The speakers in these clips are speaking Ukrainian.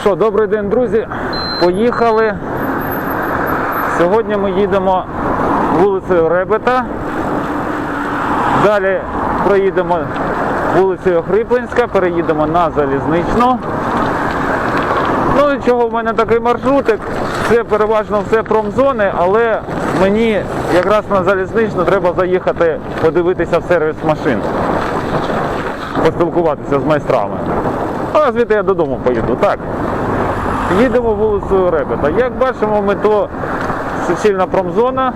Що, добрий день, друзі. Поїхали. Сьогодні ми їдемо вулицею Ребета. Далі проїдемо вулицею Хриплинська, переїдемо на залізничну. Ну і чого в мене такий маршрутик? Це переважно все промзони, але мені якраз на залізничну треба заїхати подивитися в сервіс машин, поспілкуватися з майстрами. А звідти я додому поїду. Так. Їдемо вулицею Ребета. Як бачимо, ми то суцільна промзона,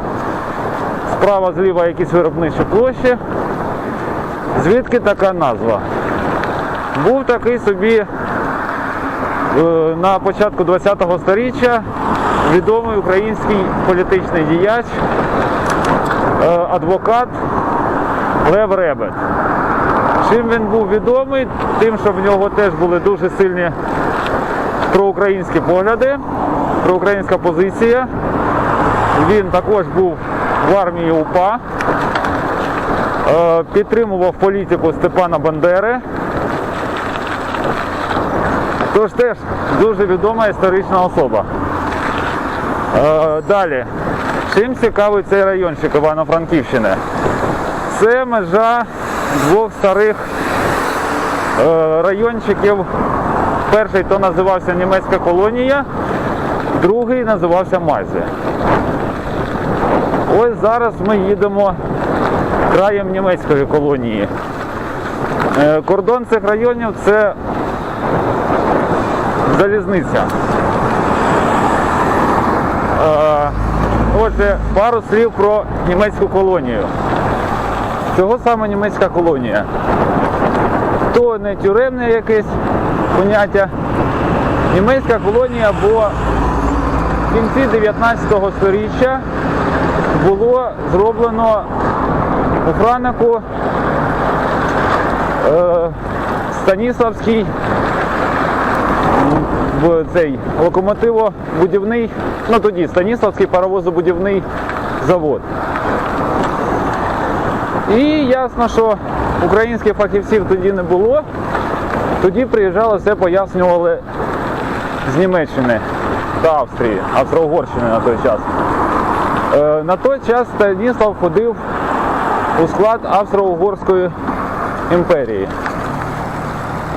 справа зліва якісь виробничі площі. Звідки така назва? Був такий собі е, на початку ХХ століття відомий український політичний діяч, е, адвокат Лев Ребет. Чим він був відомий? Тим, що в нього теж були дуже сильні проукраїнські погляди, проукраїнська позиція. Він також був в армії УПА, е, підтримував політику Степана Бандери. Тож теж дуже відома історична особа. Е, Далі. Чим цікавий цей райончик Івано-Франківщини? Це межа двох старих е, райончиків. Перший то називався Німецька колонія, другий називався Майзі. Ось зараз ми їдемо краєм німецької колонії. Е, Кордон цих районів це залізниця. Отже, пару слів про німецьку колонію. Чого саме німецька колонія? То не тюремне якесь поняття. Німецька колонія, бо в кінці 19 століття було зроблено у Франику е, Станіславський цей локомотивобудівний, ну тоді Станіславський паровозобудівний завод. І ясно, що українських фахівців тоді не було. Тоді приїжджали, все пояснювали з Німеччини та Австрії, Австро-Угорщини на той час. Е, На той час Станіслав ходив у склад Австро-Угорської імперії.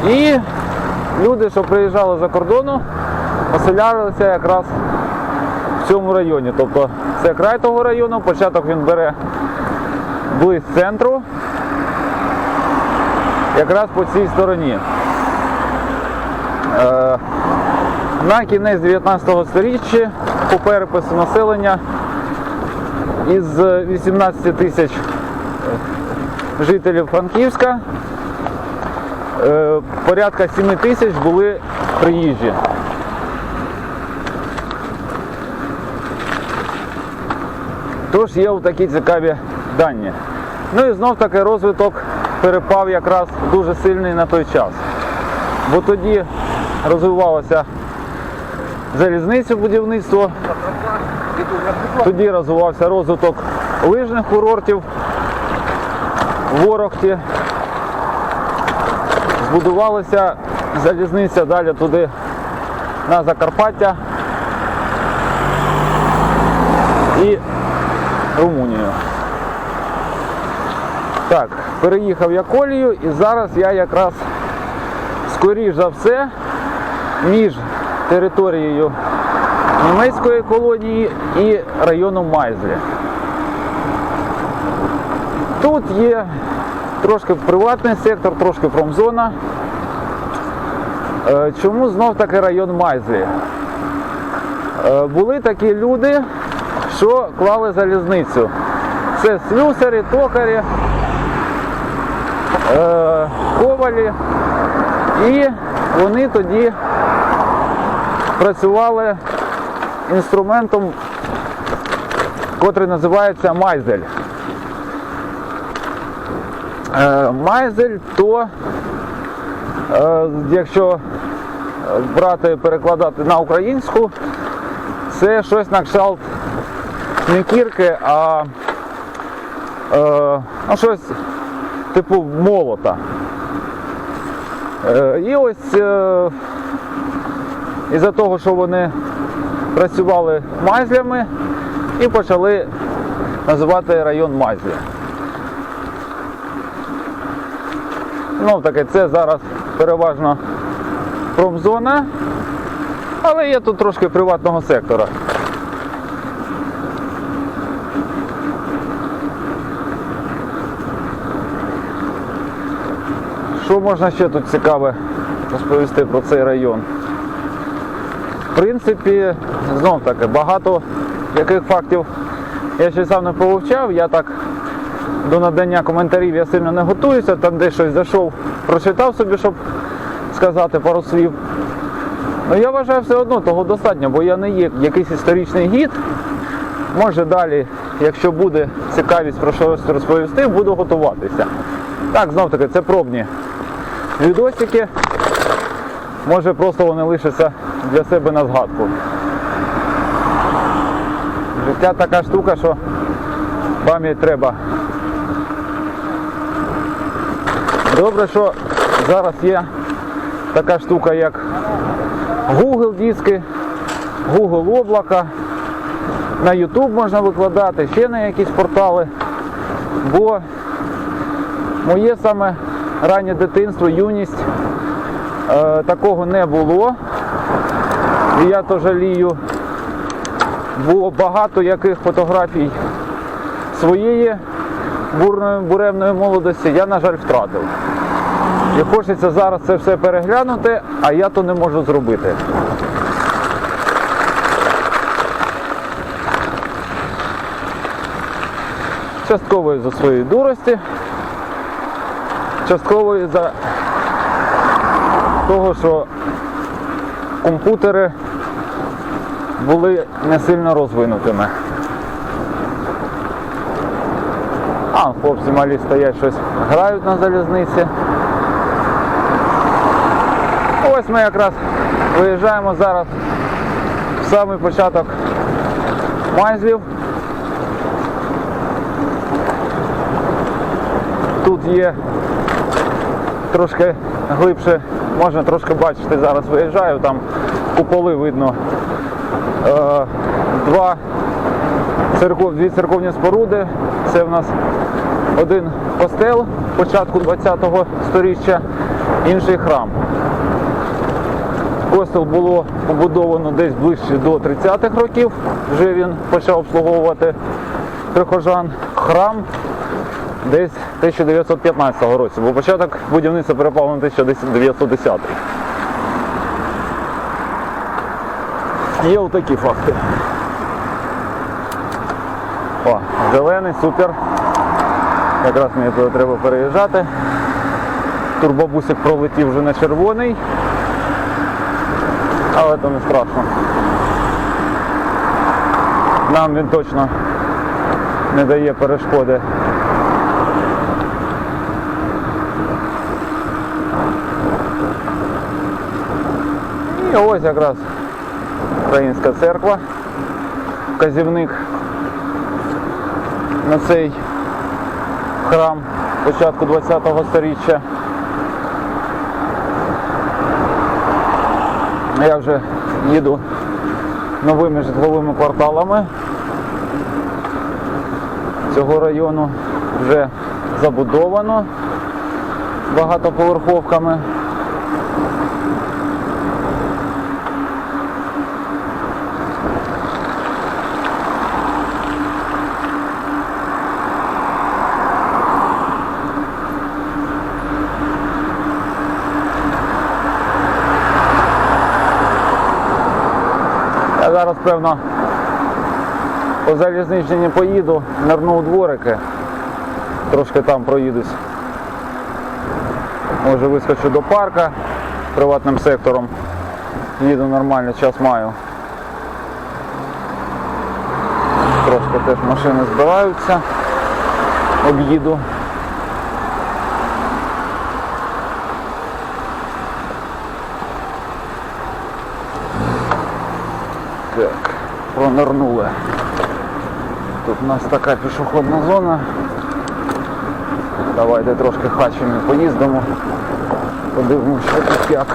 І люди, що приїжджали за кордону, оселялися якраз в цьому районі. Тобто це край того району, початок він бере близь центру, якраз по цій стороні. Е, На кінець 19 століття по перепису населення із 18 тисяч жителів Франківська е, порядка 7 тисяч були приїжджі. Тож є такі цікаві дані. Ну і знов таки розвиток перепав якраз дуже сильний на той час. Бо тоді розвивалося залізницю будівництво, тоді розвивався розвиток лижних курортів в Ворохті. Збудувалася залізниця далі туди на Закарпаття і Румунію. Так, переїхав я колію і зараз я якраз скоріш за все між територією німецької колонії і районом Майзлі. Тут є трошки приватний сектор, трошки промзона. Е, Чому знов таки район Майзлі? Е, Були такі люди, що клали залізницю. Це слюсарі, токарі, е, ковалі. І вони тоді працювали інструментом, котрий називається майзель. Е, Майзель то, е, якщо брати перекладати на українську, це щось на кшталт не кірки, а е, ну, щось типу молота. Е, І ось е, із-за того, що вони працювали майзлями і почали називати район майзлі. Ну, таке, це зараз переважно промзона, але є тут трошки приватного сектора. Що можна ще тут цікаве розповісти про цей район? В принципі, знов таки, багато яких фактів я ще сам не повивчав, я так до надання коментарів я сильно не готуюся, там десь щось зайшов, прочитав собі, щоб сказати пару слів. Ну я вважаю все одно того достатньо, бо я не є якийсь історичний гід. Може далі, якщо буде цікавість про щось розповісти, буду готуватися. Так, знов таки, це пробні відосики. Може просто вони лишаться для себе на згадку. Життя така штука, що пам'ять треба. Добре, що зараз є така штука, як Google диски, Google облака. На YouTube можна викладати, ще на якісь портали. Бо моє саме раннє дитинство, юність е, такого не було. І я то жалію. Було багато яких фотографій своєї бурної буремної молодості я, на жаль, втратив. І хочеться зараз це все переглянути, а я то не можу зробити. Частково за своєї дурості, частково за того, що комп'ютери були не сильно розвинутими. А, хлопці малі стоять щось грають на залізниці. Ось ми якраз виїжджаємо зараз в самий початок майзлів. Тут є трошки глибше, можна трошки бачити, зараз виїжджаю, там куполи видно. Е, два церков, дві церковні споруди. Це в нас один костел початку 20-го сторіччя, інший храм. Костел було побудовано десь ближче до 30-х років, вже він почав обслуговувати прихожан. Храм десь 1915 році, бо початок будівництва перепав на 1910. Є отакі факти. О, зелений, супер. Якраз мені туди треба переїжджати. Турбобусик пролетів вже на червоний. Але то не страшно. Нам він точно не дає перешкоди. І ось якраз Українська церква, вказівник на цей храм початку 20-го сторіччя. Я вже їду новими житловими кварталами цього району вже забудовано багатоповерховками. Зараз, певно, по залізничні поїду, нирну у дворики, трошки там проїдусь. Може вискочу до парка приватним сектором. Їду нормально, час маю. Трошки теж машини збираються, об'їду. Так, пронирнули. Тут у нас така пішохідна зона. Давайте трошки хачами поїздимо. Подивимося, що тут як.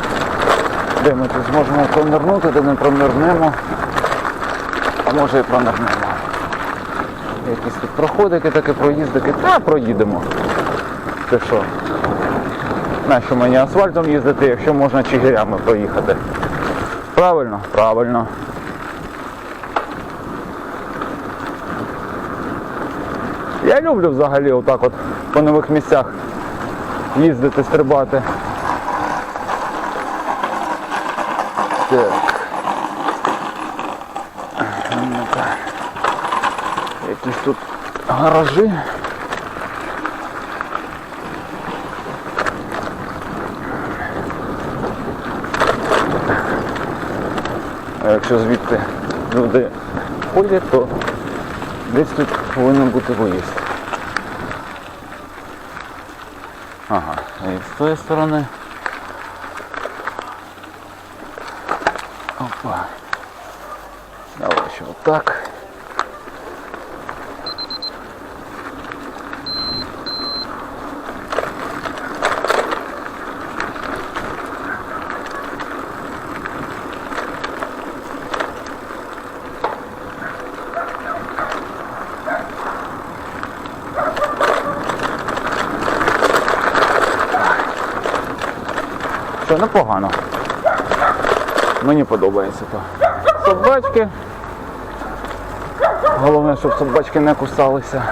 Де ми тут зможемо пронирнути, де не пронирнемо. А може і пронирнемо. Якісь тут проходики, такі проїздики. Та проїдемо. Ти що? Нащо мені асфальтом їздити, якщо можна чигирями проїхати? Правильно? Правильно. Я люблю взагалі отак от по нових місцях їздити, стрибати. Так. Якісь тут гаражі. А якщо звідти люди ходять, то десь тут повинен бути виїзд. І з тої сторони. Опа. Давай ще отак. Що, непогано. Мені подобається то. Собачки. Головне, щоб собачки не кусалися.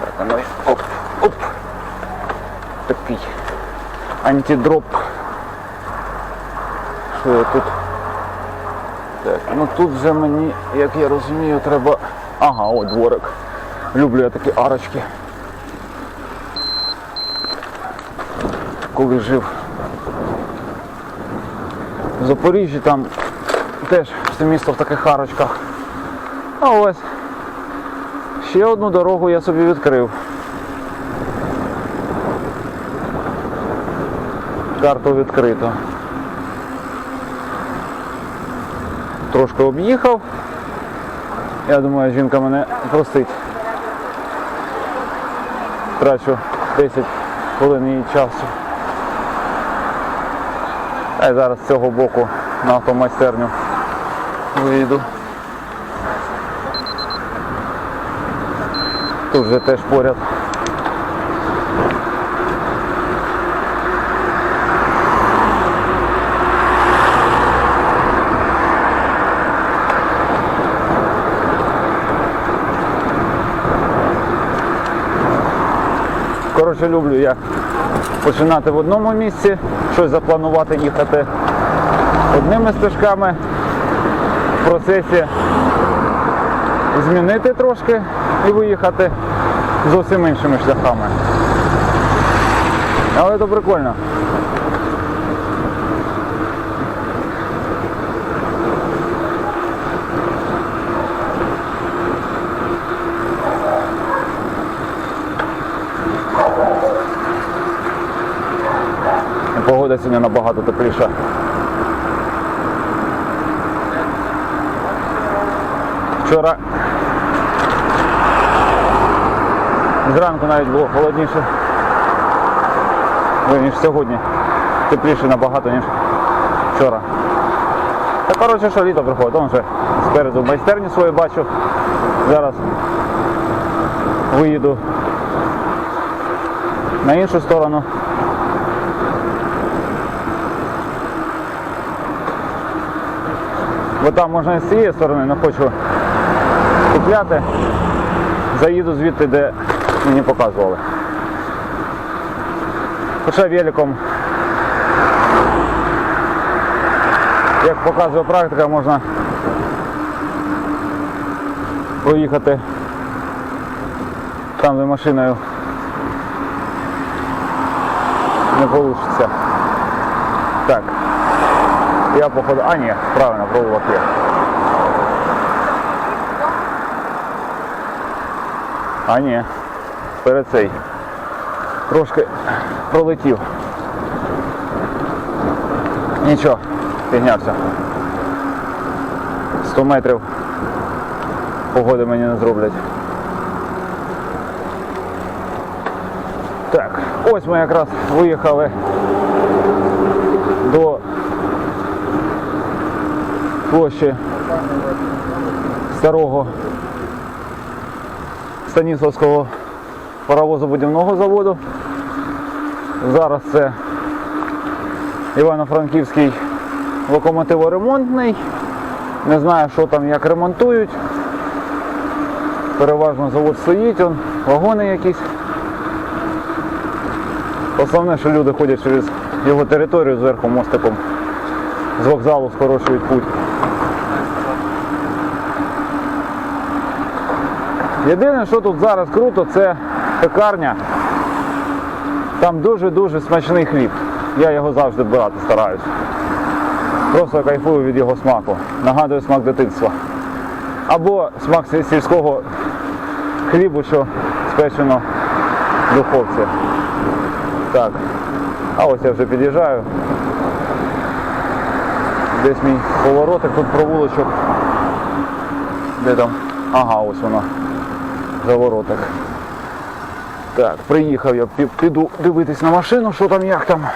Так, ну оп, оп. Такий антидроп. Що я тут? Так, ну тут вже мені, як я розумію, треба... Ага, о, дворик. Люблю я такі арочки. Коли жив в Запоріжжі, там теж все місто в таких арочках. А ось ще одну дорогу я собі відкрив. Карту відкрито. Трошки об'їхав. Я думаю, жінка мене простить. Трачу 10 хвилин її часу. А я зараз з цього боку на автомайстерню вийду. Тут вже теж поряд. Коротше, люблю я починати в одному місці, щось запланувати їхати одними стежками, в процесі змінити трошки і виїхати зовсім іншими шляхами. Але це прикольно. Погода сьогодні набагато тепліша. Вчора зранку навіть було холодніше, ніж сьогодні. Тепліше набагато, ніж вчора. Та коротше, що літо приходить, Вон вже спереду майстерню свою бачу. Зараз виїду на іншу сторону. Бо там можна і з цієї сторони, не хочу купляти. Заїду звідти, де мені показували. Хоча великом, як показує практика, можна проїхати там, де машиною не вийде. Я походу... А, ні, правильно, проволок є. А ні, перед цей. Трошки пролетів. Нічого, піднявся. 100 метрів погоди мені не зроблять. Так, ось ми якраз виїхали до площі старого Станіславського паровозобудівного заводу. Зараз це Івано-Франківський локомотиворемонтний. Не знаю, що там як ремонтують. Переважно завод стоїть, он, вагони якісь. Основне, що люди ходять через його територію зверху мостиком. З вокзалу скорочують путь. Єдине, що тут зараз круто, це пекарня. Там дуже-дуже смачний хліб. Я його завжди брати стараюсь. Просто кайфую від його смаку. Нагадує смак дитинства. Або смак сільського хлібу, що спечено в духовці. Так. А ось я вже під'їжджаю. Десь мій поворотик тут провулочок. Де там? Ага, ось вона. Завороток. Так, приїхав я, піду дивитись на машину, що там, як там.